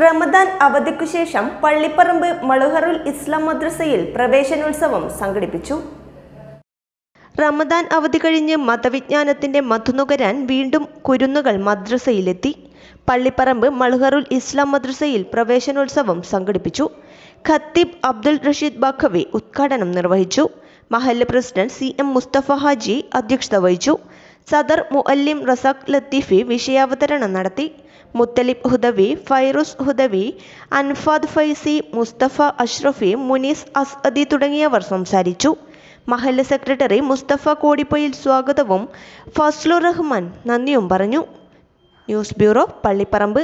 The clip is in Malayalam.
റമദാൻ അവധിക്കു ശേഷം പള്ളിപ്പറമ്പ് മളുഹറുൽ ഇസ്ലാം മദ്രസയിൽ പ്രവേശനോത്സവം സംഘടിപ്പിച്ചു. റമദാൻ അവധി കഴിഞ്ഞ് മതവിജ്ഞാനത്തിന്റെ മധുനുകരാൻ വീണ്ടും കുരുന്നുകൾ മദ്രസയിലെത്തി. പള്ളിപ്പറമ്പ് മൾഹറുൽ ഇസ്ലാം മദ്രസയിൽ പ്രവേശനോത്സവം സംഘടിപ്പിച്ചു. ഖത്തീബ് അബ്ദുൽ റഷീദ് ബാഖവി ഉദ്ഘാടനം നിർവഹിച്ചു. മഹല്ല് president C M Musthafa Haji അധ്യക്ഷത വഹിച്ചു. സദർ മുഅല്ലിം റസാഖ് ലത്തീഫി വിഷയാവതരണം നടത്തി. മുത്തലിബ് ഹുദവി ഫൈറൂസ് ഹുദവി അൻഫാദ് ഫൈസി മുസ്തഫ അഷ്റഫി മുനീസ് അസ്അദി തുടങ്ങിയവർ സംസാരിച്ചു. മഹല്ല് സെക്രട്ടറി മുസ്തഫ കോടിപ്പയിൽ സ്വാഗതവും ഫസ്ലുർ റഹ്മാൻ നന്ദിയും പറഞ്ഞു. News bureau Pallipparamba.